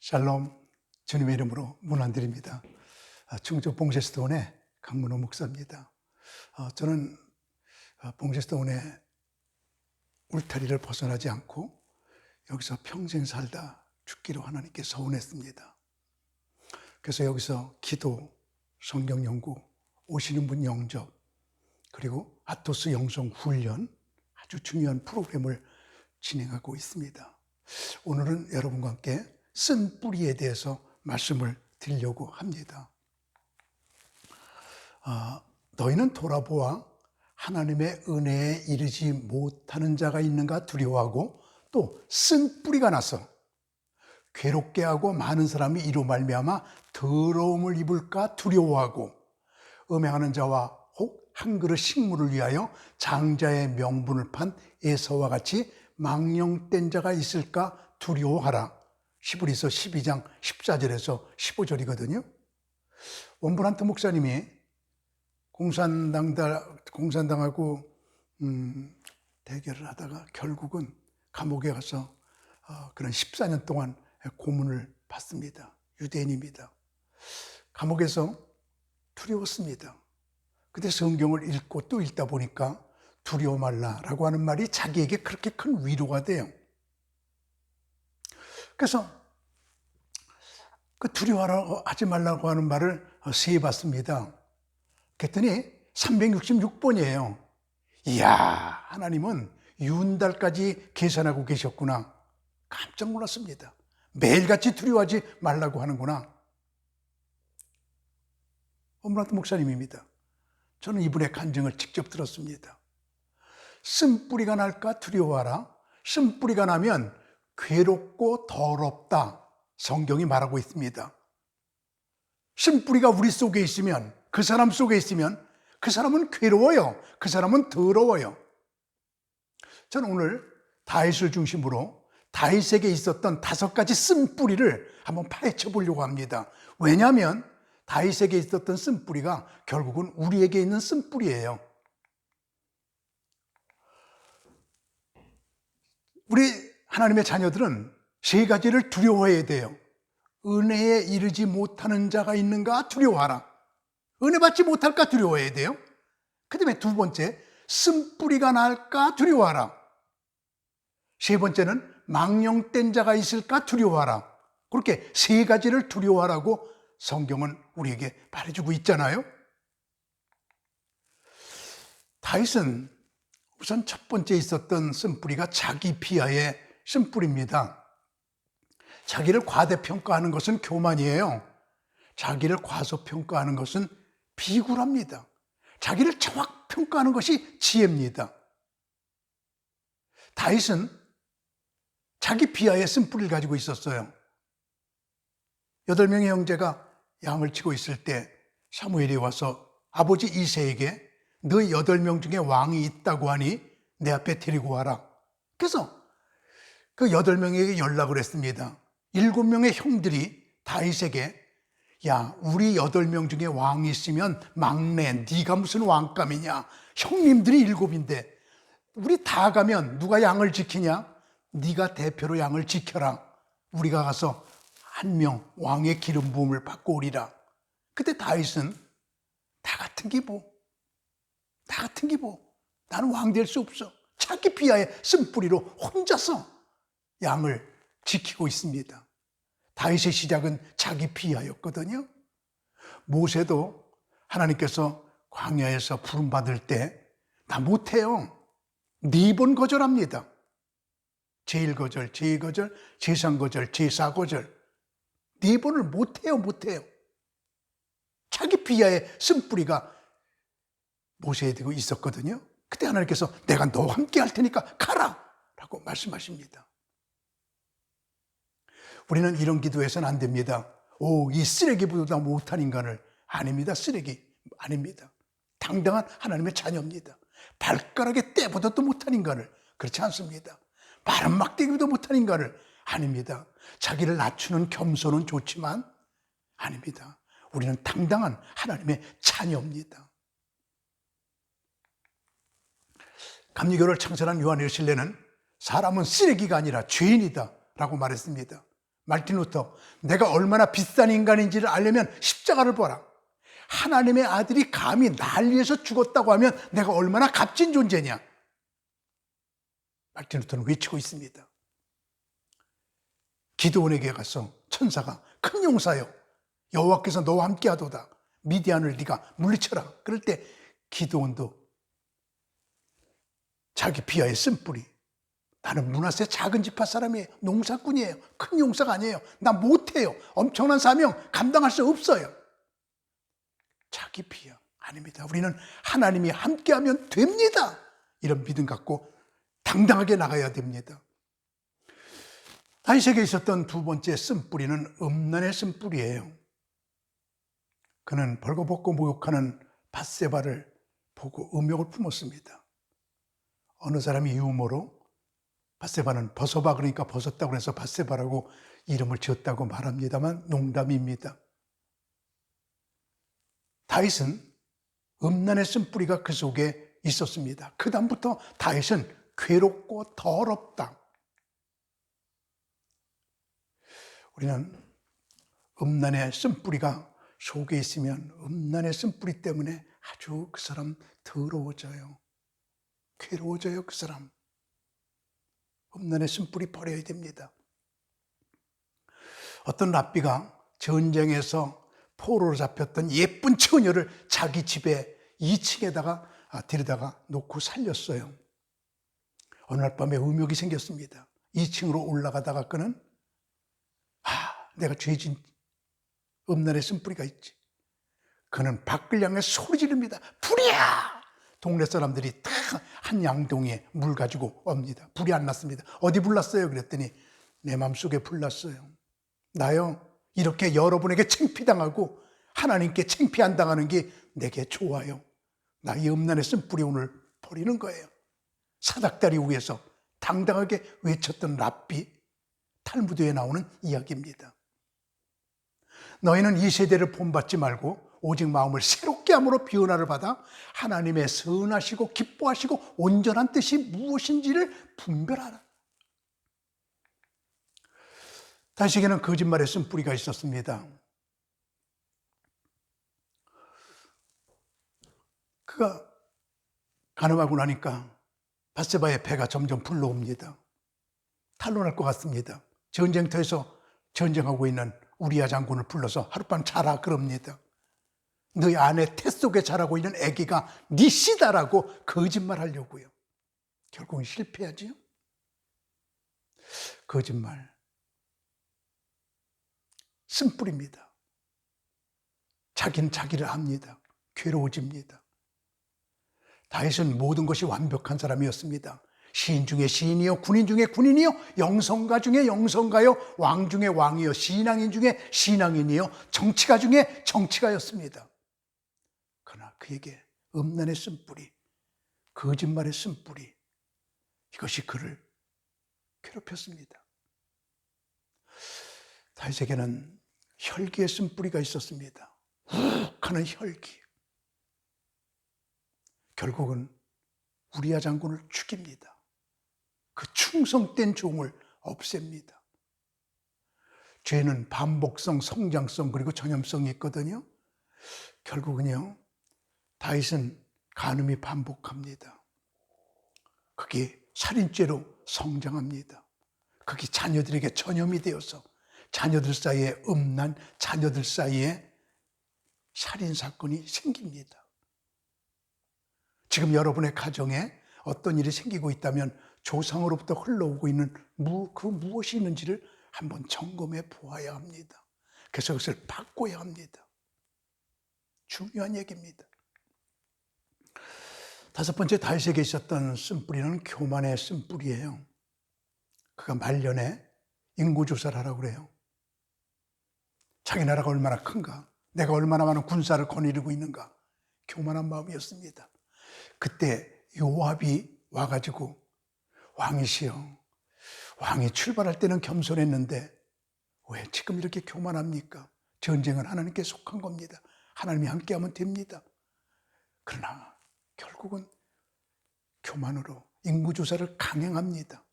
샬롬 주님의 이름으로 문안드립니다. 아, 충주 봉제스톤의 강문호 목사입니다. 어, 저는 어, 봉제스톤의 울타리를 벗어나지 않고 여기서 평생 살다 죽기로 하나님께 서운했습니다. 그래서 여기서 기도, 성경 연구, 오시는 분 영접, 그리고 아토스 영성 훈련 아주 중요한 프로그램을 진행하고 있습니다. 오늘은 여러분과 함께 쓴 뿌리에 대해서 말씀을 드리려고 합니다. 아, 너희는 돌아보아 하나님의 은혜에 이르지 못하는 자가 있는가 두려워하고 또 쓴 뿌리가 나서 괴롭게 하고 많은 사람이 이로 말미암아 더러움을 입을까 두려워하고 음행하는 자와 혹 한 그릇 식물을 위하여 장자의 명분을 판 에서와 같이 망령된 자가 있을까 두려워하라. 히브리서 12장 14절에서 15절이거든요. 원브란트 목사님이 공산당 공산당하고 음, 대결을 하다가 결국은 감옥에 가서 어, 그런 14년 동안 고문을 받습니다. 유대인입니다. 감옥에서 두려웠습니다. 근데 성경을 읽고 또 읽다 보니까 두려워 말라라고 하는 말이 자기에게 그렇게 큰 위로가 돼요. 그래서 그 두려워하지 말라고 하는 말을 세해 봤습니다. 그랬더니 366번이에요. 이야, 하나님은 윤달까지 계산하고 계셨구나. 깜짝 놀랐습니다. 매일같이 두려워하지 말라고 하는구나. 엄브라트 목사님입니다. 저는 이분의 간증을 직접 들었습니다. 쓴뿌리가 날까 두려워하라. 쓴뿌리가 나면 괴롭고 더럽다. 성경이 말하고 있습니다. 쓴뿌리가 우리 속에 있으면, 그 사람 속에 있으면 그 사람은 괴로워요. 그 사람은 더러워요. 저는 오늘 다윗을 중심으로 다윗에게 있었던 다섯 가지 쓴뿌리를 한번 파헤쳐 보려고 합니다. 왜냐하면 다윗에게 있었던 쓴뿌리가 결국은 우리에게 있는 쓴뿌리예요. 우리 하나님의 자녀들은 세 가지를 두려워해야 돼요. 은혜에 이르지 못하는 자가 있는가 두려워하라. 은혜 받지 못할까 두려워해야 돼요. 그 다음에 두 번째, 쓴뿌리가 날까 두려워하라. 세 번째는 망령된 자가 있을까 두려워하라. 그렇게 세 가지를 두려워하라고 성경은 우리에게 말해주고 있잖아요. 다윗은 우선 첫 번째 있었던 쓴뿌리가 자기 비하의 쓴뿌리입니다. 자기를 과대평가하는 것은 교만이에요. 자기를 과소평가하는 것은 비굴합니다. 자기를 정확 평가하는 것이 지혜입니다. 다윗은 자기 비하의 쓴뿌리를 가지고 있었어요. 여덟 명의 형제가 양을 치고 있을 때 사무엘이 와서 아버지 이세에게 너 여덟 명 중에 왕이 있다고 하니 내 앞에 데리고 와라. 그래서 그 여덟 명에게 연락을 했습니다. 일곱 명의 형들이 다윗에게 야 우리 여덟 명 중에 왕이 있으면 막내 네가 무슨 왕감이냐? 형님들이 일곱인데 우리 다 가면 누가 양을 지키냐? 네가 대표로 양을 지켜라. 우리가 가서 한 명 왕의 기름 부음을 받고 오리라. 그때 다윗은 다 같은 기보. 다 같은 기보. 나는 왕 될 수 없어. 자기 비하에 쓴뿌리로 혼자서 양을 지키고 있습니다. 다윗의 시작은 자기 비하였거든요. 모세도 하나님께서 광야에서 부름 받을 때 나 못해요. 네 번 거절합니다. 제1거절, 제2거절, 제3거절, 제4거절. 네 번을 못해요, 못해요. 자기 비하의 쓴뿌리가 모세에 되고 있었거든요. 그때 하나님께서 내가 너와 함께 할 테니까 가라! 라고 말씀하십니다. 우리는 이런 기도해서는 안 됩니다. 오, 이 쓰레기보다 못한 인간을 아닙니다. 쓰레기 아닙니다. 당당한 하나님의 자녀입니다. 발가락에 때보다도 못한 인간을 그렇지 않습니다. 마른 막대기보다 못한 인간을 아닙니다. 자기를 낮추는 겸손은 좋지만 아닙니다. 우리는 당당한 하나님의 자녀입니다. 감리교를 창설한 요한의 실례는 사람은 쓰레기가 아니라 죄인이다 라고 말했습니다. 말틴 루터, 내가 얼마나 비싼 인간인지를 알려면 십자가를 보라. 하나님의 아들이 감히 날 위해서 죽었다고 하면 내가 얼마나 값진 존재냐. 말틴 루터는 외치고 있습니다. 기도원에게 가서 천사가 큰 용사여 여호와께서 너와 함께하도다 미디안을 네가 물리쳐라. 그럴 때 기도원도 자기 비하의 쓴뿌리 나는 문화세 작은 지파 사람이에요. 농사꾼이에요. 큰 용사가 아니에요. 나 못해요. 엄청난 사명 감당할 수 없어요. 자기 비하 아닙니다. 우리는 하나님이 함께하면 됩니다. 이런 믿음 갖고 당당하게 나가야 됩니다. 다윗에게 있었던 두 번째 쓴뿌리는 음란의 쓴뿌리예요. 그는 벌거벗고 모욕하는 바세바를 보고 음욕을 품었습니다. 어느 사람이 유머로 바세바는 벗어봐 그러니까 벗었다고 해서 바세바라고 이름을 지었다고 말합니다만 농담입니다. 다윗은 음란의 쓴뿌리가 그 속에 있었습니다. 그 다음부터 다윗은 괴롭고 더럽다. 우리는 음란의 쓴뿌리가 속에 있으면 음란의 쓴뿌리 때문에 아주 그 사람 더러워져요. 괴로워져요, 그 사람. 음란의 쓴뿌리 버려야 됩니다. 어떤 랍비가 전쟁에서 포로로 잡혔던 예쁜 처녀를 자기 집에 2층에다가 아, 데려다가 놓고 살렸어요. 어느 날 밤에 음욕이 생겼습니다. 2층으로 올라가다가 그는 아, 내가 죄진 음란의 쓴뿌리가 있지. 그는 밖을 향해 소리 지릅니다. 불이야! 동네 사람들이 다 한 양동이에 물 가지고 옵니다. 불이 안 났습니다. 어디 불났어요? 그랬더니 내 마음속에 불났어요. 나요, 이렇게 여러분에게 창피당하고 하나님께 창피 안 당하는 게 내게 좋아요. 나이 음란의 쓴뿌리 오늘 버리는 거예요. 사닥다리 위에서 당당하게 외쳤던 랍비, 탈무드에 나오는 이야기입니다. 너희는 이 세대를 본받지 말고 오직 마음을 새롭게 함으로 변화를 받아 하나님의 선하시고 기뻐하시고 온전한 뜻이 무엇인지를 분별하라. 다시에게는 거짓말에 쓴 뿌리가 있었습니다. 그가 가늠하고 나니까 바세바의 배가 점점 불러옵니다. 탄론할 것 같습니다. 전쟁터에서 전쟁하고 있는 우리아 장군을 불러서 하룻밤 자라 그럽니다. 너희 안에 태 속에 자라고 있는 아기가 네 씨다라고 거짓말 하려고요. 결국은 실패하지요. 거짓말. 쓴뿌리입니다. 자기는 자기를 압니다. 괴로워집니다. 다윗은 모든 것이 완벽한 사람이었습니다. 시인 중에 시인이요, 군인 중에 군인이요, 영성가 중에 영성가요, 왕 중에 왕이요, 신앙인 중에 신앙인이요, 정치가 중에 정치가였습니다. 그러나 그에게 음란의 쓴뿌리, 거짓말의 쓴뿌리, 이것이 그를 괴롭혔습니다. 다윗에게는 혈기의 쓴뿌리가 있었습니다. 하는 혈기. 결국은 우리아 장군을 죽입니다. 그 충성된 종을 없앱니다. 죄는 반복성, 성장성 그리고 전염성이 있거든요. 결국은요. 다윗은 간음이 반복합니다. 그게 살인죄로 성장합니다. 그게 자녀들에게 전염이 되어서 자녀들 사이에 음란, 자녀들 사이에 살인 사건이 생깁니다. 지금 여러분의 가정에 어떤 일이 생기고 있다면 조상으로부터 흘러오고 있는 그 무엇이 있는지를 한번 점검해 보아야 합니다. 그래서 그것을 바꿔야 합니다. 중요한 얘기입니다. 다섯 번째 다윗에게 있었던 쓴뿌리는 교만의 쓴뿌리예요. 그가 말년에 인구 조사를 하라고 그래요. 자기 나라가 얼마나 큰가, 내가 얼마나 많은 군사를 거느리고 있는가, 교만한 마음이었습니다. 그때 요압이 와가지고 왕이시여, 왕이 출발할 때는 겸손했는데 왜 지금 이렇게 교만합니까? 전쟁은 하나님께 속한 겁니다. 하나님이 함께하면 됩니다. 그러나 결국은 교만으로 인구조사를 강행합니다.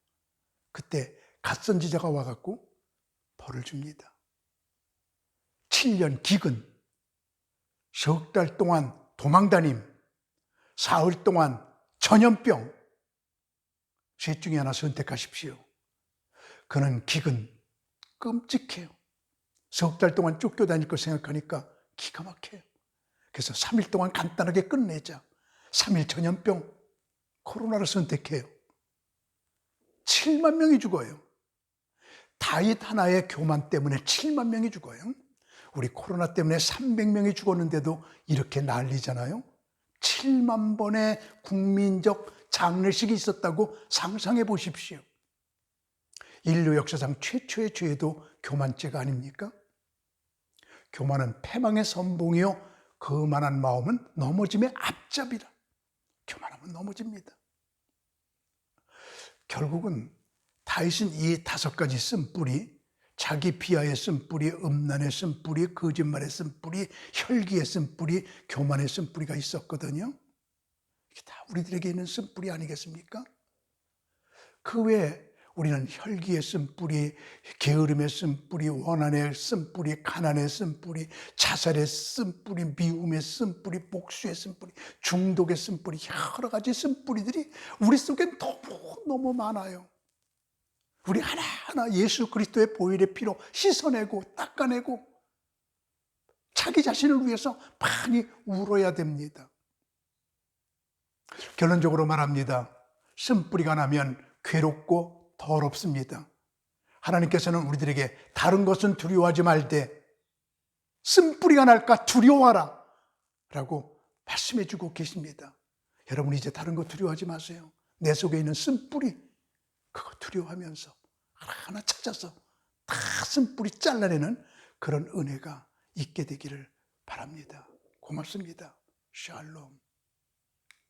그때 갓선지자가 와갖고 벌을 줍니다. 7년 기근, 석 달 동안 도망다님, 사흘 동안 전염병, 셋 중에 하나 선택하십시오. 그는 기근, 끔찍해요. 석 달 동안 쫓겨다닐 거 생각하니까 기가 막혀요. 그래서 3일 동안 간단하게 끝내자. 3일 전염병, 코로나를 선택해요. 7만 명이 죽어요. 다윗 하나의 교만 때문에 7만 명이 죽어요. 우리 코로나 때문에 300명이 죽었는데도 이렇게 난리잖아요. 7만 번의 국민적 장례식이 있었다고 상상해 보십시오. 인류 역사상 최초의 죄도 교만죄가 아닙니까? 교만은 패망의 선봉이요. 그만한 마음은 넘어짐의 앞잡이라. 교만하면 넘어집니다. 결국은 다윗은 이 다섯 가지 쓴 뿌리, 자기 비하에 쓴 뿌리, 음란에 쓴 뿌리, 거짓말에 쓴 뿌리, 혈기에 쓴 뿌리, 교만에 쓴 뿌리가 있었거든요. 이게 다 우리들에게 있는 쓴 뿌리 아니겠습니까? 그 외에 우리는 혈기에 쓴 뿌리, 게으름에 쓴 뿌리, 원한에 쓴 뿌리, 가난에 쓴 뿌리, 자살에 쓴 뿌리, 미움에 쓴 뿌리, 복수에 쓴 뿌리, 중독에 쓴 뿌리, 여러 가지 쓴 뿌리들이 우리 속에 너무 너무 많아요. 우리 하나하나 예수 그리스도의 보혈의 피로 씻어내고 닦아내고 자기 자신을 위해서 많이 울어야 됩니다. 결론적으로 말합니다. 쓴뿌리가 나면 괴롭고 더럽습니다. 하나님께서는 우리들에게 다른 것은 두려워하지 말되 쓴뿌리가 날까 두려워하라 라고 말씀해 주고 계십니다. 여러분 이제 다른 거 두려워하지 마세요. 내 속에 있는 쓴뿌리 그거 두려워하면서 하나하나 찾아서 다 쓴뿌리 잘라내는 그런 은혜가 있게 되기를 바랍니다. 고맙습니다. 샬롬.